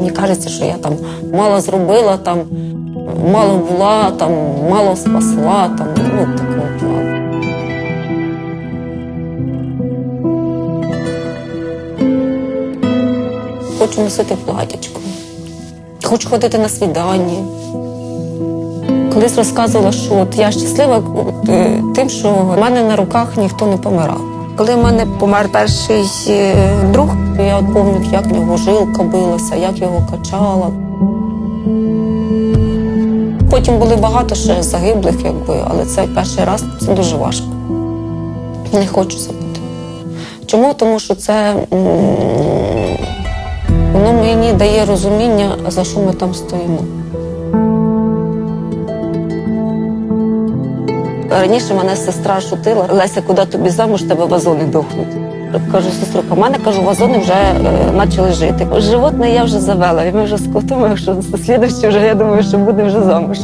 Мені кажеться, що я там мало зробила, там мало була, там мало спасла, там ну такого плану. Хочу носити платячко, хочу ходити на свідання. Колись розказувала, що от я щаслива е, тим, що в мене на руках ніхто не помирав. Коли в мене помер перший е, друг, я от пам'ятаю, як в нього жилка билася, як його качала. Потім були багато ще загиблих, якби, але це перший раз це дуже важко. Не хочу забути. Чому? Тому що це воно мені дає розуміння, за що ми там стоїмо. Раніше мене сестра шутила, Леся, куди тобі замуж, тебе вазони дохнуть. Кажу, сестру, у мене кажу, вазони вже е, почали жити. Животне я вже завела, і ми вже з котом, якщо слідуючи вже я думаю, що буде вже замуж.